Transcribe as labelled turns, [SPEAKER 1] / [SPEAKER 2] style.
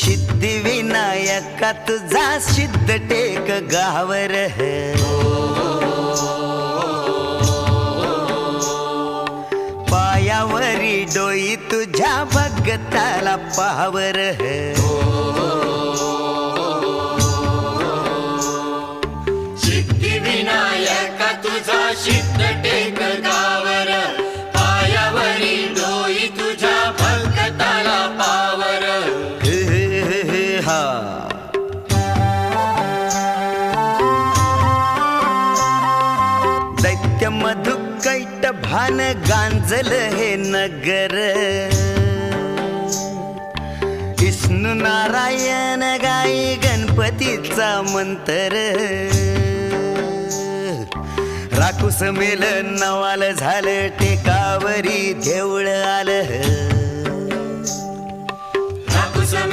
[SPEAKER 1] सिद्धिविनायका तुझा सिद्ध टेक गावर है. पायावरी डोई तुझ्या भगताला पावर है.
[SPEAKER 2] सिद्धिविनायका तुझा सिद्ध
[SPEAKER 1] दैत्य मधुकैट भान गांजल हे नगर। विष्णू नारायण गाई गणपतीचा मंतर। राखूस मेल नवाल झालं टेकावरी देऊळ आलं।